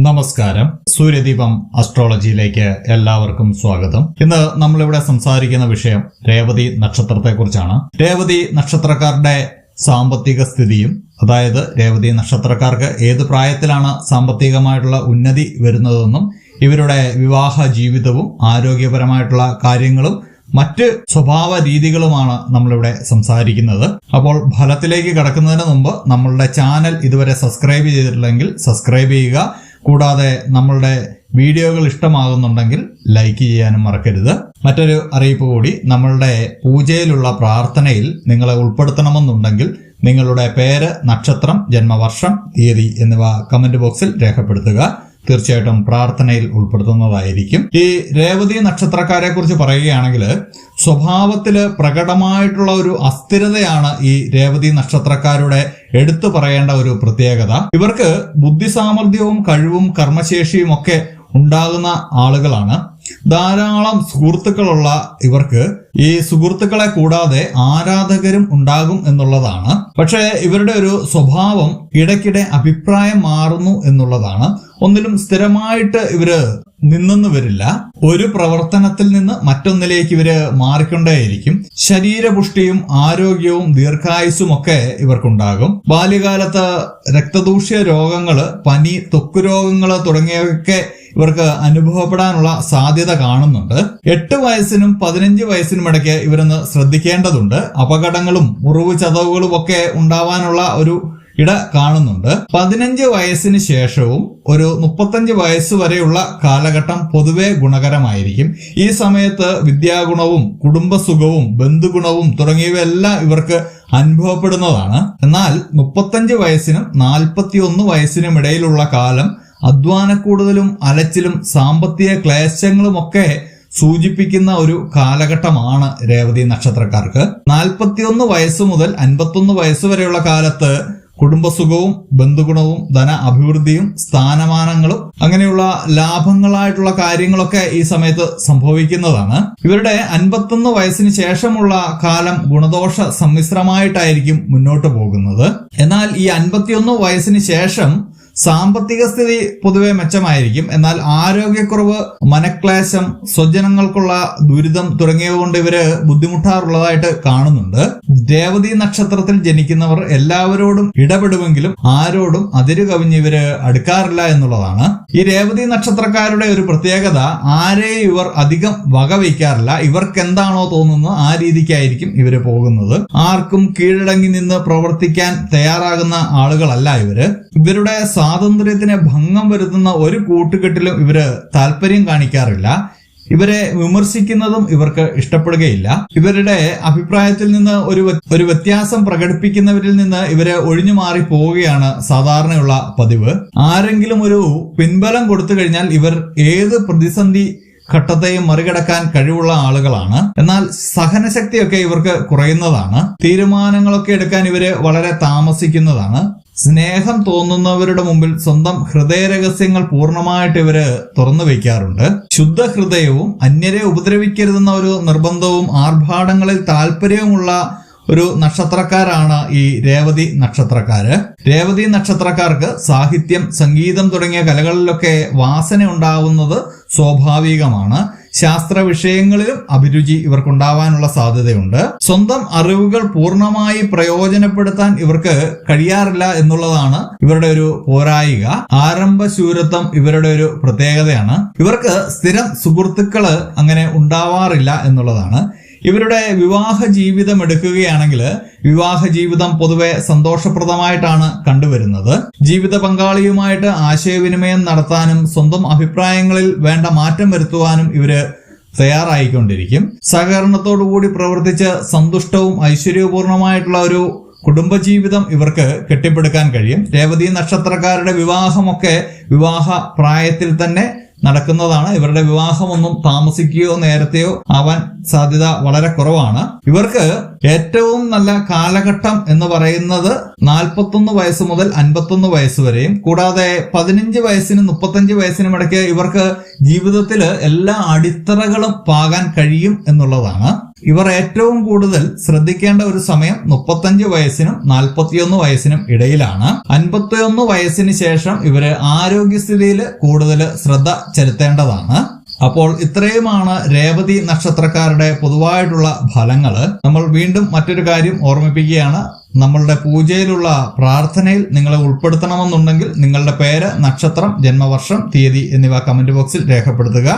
നമസ്കാരം. സൂര്യദീപം അസ്ട്രോളജിയിലേക്ക് എല്ലാവർക്കും സ്വാഗതം. ഇന്ന് നമ്മളിവിടെ സംസാരിക്കുന്ന വിഷയം രേവതി നക്ഷത്രത്തെക്കുറിച്ചാണ്. രേവതി നക്ഷത്രക്കാരുടെ സാമ്പത്തിക സ്ഥിതിയും അതായത് രേവതി നക്ഷത്രക്കാർക്ക് ഏത് പ്രായത്തിലാണ് സാമ്പത്തികമായിട്ടുള്ള ഉന്നതി വരുന്നതെന്നും ഇവരുടെ വിവാഹ ജീവിതവും ആരോഗ്യപരമായിട്ടുള്ള കാര്യങ്ങളും മറ്റ് സ്വഭാവ രീതികളുമാണ് നമ്മളിവിടെ സംസാരിക്കുന്നത്. അപ്പോൾ ഫലത്തിലേക്ക് കടക്കുന്നതിന് മുമ്പ് നമ്മളുടെ ചാനൽ ഇതുവരെ സബ്സ്ക്രൈബ് ചെയ്തിട്ടില്ലെങ്കിൽ സബ്സ്ക്രൈബ് ചെയ്യുക. കൂടാതെ നമ്മളുടെ വീഡിയോകൾ ഇഷ്ടമാകുന്നുണ്ടെങ്കിൽ ലൈക്ക് ചെയ്യാനും മറക്കരുത്. മറ്റൊരു അറിയിപ്പ് കൂടി നമ്മളുടെ പൂജയിലുള്ള പ്രാർത്ഥനയിൽ നിങ്ങളെ ഉൾപ്പെടുത്തണമെന്നുണ്ടെങ്കിൽ നിങ്ങളുടെ പേര് നക്ഷത്രം ജന്മവർഷം തീയതി എന്നിവ കമന്റ് ബോക്സിൽ രേഖപ്പെടുത്തുക. തീർച്ചയായിട്ടും പ്രാർത്ഥനയിൽ ഉൾപ്പെടുത്തുന്നതായിരിക്കും. ഈ രേവതി നക്ഷത്രക്കാരെ കുറിച്ച് പറയുകയാണെങ്കിൽ സ്വഭാവത്തിൽ പ്രകടമായിട്ടുള്ള ഒരു അസ്ഥിരതയാണ് ഈ രേവതി നക്ഷത്രക്കാരുടെ എടുത്തു പറയേണ്ട ഒരു പ്രത്യേകത. ഇവർക്ക് ബുദ്ധിസാമർഥ്യവും കഴിവും കർമ്മശേഷിയും ഒക്കെ ഉണ്ടാകുന്ന ആളുകളാണ്. ധാരാളം സുഹൃത്തുക്കളുള്ള ഇവർക്ക് ഈ സുഹൃത്തുക്കളെ കൂടാതെ ആരാധകരും ഉണ്ടാകും എന്നുള്ളതാണ്. പക്ഷേ ഇവരുടെ ഒരു സ്വഭാവം ഇടയ്ക്കിടെ അഭിപ്രായം മാറുന്നു എന്നുള്ളതാണ്. ഒന്നിലും സ്ഥിരമായിട്ട് ഇവർ നിന്നെന്ന് വരില്ല ഒരു പ്രവർത്തനത്തിൽ നിന്ന് മറ്റൊന്നിലേക്ക് ഇവർ മാറിക്കൊണ്ടേയിരിക്കും. ശരീരപുഷ്ടിയും ആരോഗ്യവും ദീർഘായുസും ഒക്കെ ഇവർക്കുണ്ടാകും. ബാല്യകാലത്ത് രക്തദൂഷ്യ രോഗങ്ങൾ പനി ത്വക്ക് രോഗങ്ങൾ തുടങ്ങിയവയൊക്കെ ഇവർക്ക് അനുഭവപ്പെടാനുള്ള സാധ്യത കാണുന്നുണ്ട്. എട്ട് വയസ്സിനും പതിനഞ്ച് വയസ്സിനും ഇടയ്ക്ക് ഇവരൊന്ന് ശ്രദ്ധിക്കേണ്ടതുണ്ട്. അപകടങ്ങളും മുറിവ് ചതവുകളും ഒക്കെ ഉണ്ടാവാനുള്ള ഒരു ഇട കാണുന്നുണ്ട്. പതിനഞ്ച് വയസ്സിന് ശേഷവും ഒരു മുപ്പത്തഞ്ച് വയസ്സ് വരെയുള്ള കാലഘട്ടം പൊതുവെ ഗുണകരമായിരിക്കും. ഈ സമയത്ത് വിദ്യാഗുണവും കുടുംബസുഖവും ബന്ധുഗുണവും തുടങ്ങിയവയെല്ലാം ഇവർക്ക് അനുഭവപ്പെടുന്നതാണ്. എന്നാൽ മുപ്പത്തഞ്ച് വയസ്സിനും നാൽപ്പത്തി ഒന്ന് വയസ്സിനും ഇടയിലുള്ള കാലം അധ്വാനക്കൂടുതലും അലച്ചിലും സാമ്പത്തിക ക്ലേശങ്ങളുമൊക്കെ സൂചിപ്പിക്കുന്ന ഒരു കാലഘട്ടമാണ് രേവതി നക്ഷത്രക്കാർക്ക്. നാൽപ്പത്തിയൊന്ന് വയസ്സ് മുതൽ അൻപത്തൊന്ന് വയസ്സ് വരെയുള്ള കാലത്ത് കുടുംബസുഖവും ബന്ധുഗുണവും ധന അഭിവൃദ്ധിയും സ്ഥാനമാനങ്ങളും അങ്ങനെയുള്ള ലാഭങ്ങളായിട്ടുള്ള കാര്യങ്ങളൊക്കെ ഈ സമയത്ത് സംഭവിക്കുന്നതാണ്. ഇവരുടെ അൻപത്തൊന്ന് വയസ്സിന് ശേഷമുള്ള കാലം ഗുണദോഷ സമ്മിശ്രമായിട്ടായിരിക്കും മുന്നോട്ട് പോകുന്നത്. എന്നാൽ ഈ അൻപത്തിയൊന്ന് വയസ്സിന് ശേഷം സാമ്പത്തിക സ്ഥിതി പൊതുവെ മെച്ചമായിരിക്കും. എന്നാൽ ആരോഗ്യക്കുറവ് മനക്ലേശം സ്വജനങ്ങൾക്കുള്ള ദുരിതം തുടങ്ങിയവ കൊണ്ട് ഇവർ ബുദ്ധിമുട്ടാറുള്ളതായിട്ട് കാണുന്നുണ്ട്. രേവതി നക്ഷത്രത്തിൽ ജനിക്കുന്നവർ എല്ലാവരോടും ഇടപെടുമെങ്കിലും ആരോടും അതിര് കവിഞ്ഞ് ഇവർ അടുക്കാറില്ല എന്നുള്ളതാണ്. ഈ രേവതി നക്ഷത്രക്കാരുടെ ഒരു പ്രത്യേകത ആരെയും ഇവർ അധികം വകവയ്ക്കാറില്ല ഇവർക്ക് എന്താണോ തോന്നുന്നത് ആ രീതിക്കായിരിക്കും ഇവർ പോകുന്നത്. ആർക്കും കീഴടങ്ങി നിന്ന് പ്രവർത്തിക്കാൻ തയ്യാറാകുന്ന ആളുകളല്ല ഇവർ. ഇവരുടെ സ്വാതന്ത്ര്യത്തിന് ഭംഗം വരുത്തുന്ന ഒരു കൂട്ടുകെട്ടിലും ഇവർ താല്പര്യം കാണിക്കാറില്ല. ഇവരെ വിമർശിക്കുന്നതും ഇവർക്ക് ഇഷ്ടപ്പെടുകയില്ല. ഇവരുടെ അഭിപ്രായത്തിൽ നിന്ന് ഒരു ഒരു വ്യത്യാസം പ്രകടിപ്പിക്കുന്നവരിൽ നിന്ന് ഇവരെ ഒഴിഞ്ഞു മാറി പോവുകയാണ് സാധാരണയുള്ള പതിവ്. ആരെങ്കിലും ഒരു പിൻബലം കൊടുത്തു കഴിഞ്ഞാൽ ഇവർ ഏത് പ്രതിസന്ധി ഘട്ടത്തെയും മറികടക്കാൻ കഴിവുള്ള ആളുകളാണ്. എന്നാൽ സഹനശക്തിയൊക്കെ ഇവർക്ക് കുറയുന്നതാണ്. തീരുമാനങ്ങളൊക്കെ എടുക്കാൻ ഇവർ വളരെ താമസിക്കുന്നതാണ്. സ്നേഹം തോന്നുന്നവരുടെ മുമ്പിൽ സ്വന്തം ഹൃദയരഹസ്യങ്ങൾ പൂർണമായിട്ട് ഇവർ തുറന്നു വയ്ക്കാറുണ്ട്. ശുദ്ധ ഹൃദയവും അന്യരെ ഉപദ്രവിക്കരുതെന്ന ഒരു നിർബന്ധവും ആർഭാടങ്ങളിൽ താല്പര്യവുമുള്ള ഒരു നക്ഷത്രക്കാരാണ് ഈ രേവതി നക്ഷത്രക്കാര്. രേവതി നക്ഷത്രക്കാർക്ക് സാഹിത്യം സംഗീതം തുടങ്ങിയ കലകളിലൊക്കെ വാസന ഉണ്ടാവുന്നത് സ്വാഭാവികമാണ്. ശാസ്ത്ര വിഷയങ്ങളിലും അഭിരുചി ഇവർക്കുണ്ടാവാനുള്ള സാധ്യതയുണ്ട്. സ്വന്തം അറിവുകൾ പൂർണമായി പ്രയോജനപ്പെടുത്താൻ ഇവർക്ക് കഴിയാറില്ല എന്നുള്ളതാണ് ഇവരുടെ ഒരു പോരായിക. ആരംഭശൂരത്വം ഇവരുടെ ഒരു പ്രത്യേകതയാണ്. ഇവർക്ക് സ്ഥിരം സുഹൃത്തുക്കൾ അങ്ങനെ ഉണ്ടാവാറില്ല എന്നുള്ളതാണ്. ഇവരുടെ വിവാഹ ജീവിതം എടുക്കുകയാണെങ്കിൽ വിവാഹ ജീവിതം പൊതുവെ സന്തോഷപ്രദമായിട്ടാണ് കണ്ടുവരുന്നത്. ജീവിത പങ്കാളിയുമായിട്ട് ആശയവിനിമയം നടത്താനും സ്വന്തം അഭിപ്രായങ്ങളിൽ വേണ്ട മാറ്റം വരുത്തുവാനും ഇവർ തയ്യാറായിക്കൊണ്ടിരിക്കും. സഹകരണത്തോടുകൂടി പ്രവർത്തിച്ച് സന്തുഷ്ടവും ഐശ്വര്യപൂർണമായിട്ടുള്ള ഒരു കുടുംബജീവിതം ഇവർക്ക് കെട്ടിപ്പടുക്കാൻ കഴിയും. രേവതി നക്ഷത്രക്കാരുടെ വിവാഹമൊക്കെ വിവാഹ പ്രായത്തിൽ തന്നെ നടക്കുന്നതാണ്. ഇവരുടെ വിവാഹമൊന്നും താമസിക്കുകയോ നേരത്തെയോ ആവാൻ സാധ്യത വളരെ കുറവാണ്. ഇവർക്ക് ഏറ്റവും നല്ല കാലഘട്ടം എന്ന് പറയുന്നത് നാൽപ്പത്തൊന്ന് വയസ്സ് മുതൽ അൻപത്തൊന്ന് വയസ്സ് വരെയും കൂടാതെ പതിനഞ്ച് വയസ്സിനും മുപ്പത്തഞ്ച് വയസ്സിനും ഇടയ്ക്ക് ഇവർക്ക് ജീവിതത്തിൽ എല്ലാ അടിത്തറകളും പാകാൻ കഴിയും എന്നുള്ളതാണ്. ഇവർ ഏറ്റവും കൂടുതൽ ശ്രദ്ധിക്കേണ്ട ഒരു സമയം മുപ്പത്തഞ്ച് വയസ്സിനും നാൽപ്പത്തിയൊന്ന് വയസ്സിനും ഇടയിലാണ്. അൻപത്തിയൊന്ന് വയസ്സിന് ശേഷം ഇവർ ആരോഗ്യസ്ഥിതിയിൽ കൂടുതൽ ശ്രദ്ധ ചെലുത്തേണ്ടതാണ്. അപ്പോൾ ഇത്രയുമാണ് രേവതി നക്ഷത്രക്കാരുടെ പൊതുവായിട്ടുള്ള ഫലങ്ങൾ നമ്മൾ വീണ്ടും മറ്റൊരു കാര്യം ഓർമ്മിപ്പിക്കുകയാണ്. നമ്മളുടെ പൂജയിലുള്ള പ്രാർത്ഥനയിൽ നിങ്ങളെ ഉൾപ്പെടുത്തണമെന്നുണ്ടെങ്കിൽ നിങ്ങളുടെ പേര് നക്ഷത്രം ജന്മവർഷം തീയതി എന്നിവ കമന്റ് ബോക്സിൽ രേഖപ്പെടുത്തുക.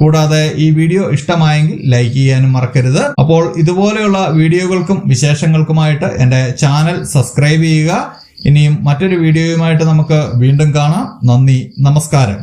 കൂടാതെ ഈ വീഡിയോ ഇഷ്ടമായെങ്കിൽ ലൈക്ക് ചെയ്യാനും മറക്കരുത്. അപ്പോൾ ഇതുപോലെയുള്ള വീഡിയോകൾക്കും വിശേഷങ്ങൾക്കുമായിട്ട് എന്റെ ചാനൽ സബ്സ്ക്രൈബ് ചെയ്യുക. ഇനിയും മറ്റൊരു വീഡിയോയുമായിട്ട് നമുക്ക് വീണ്ടും കാണാം. നന്ദി നമസ്കാരം.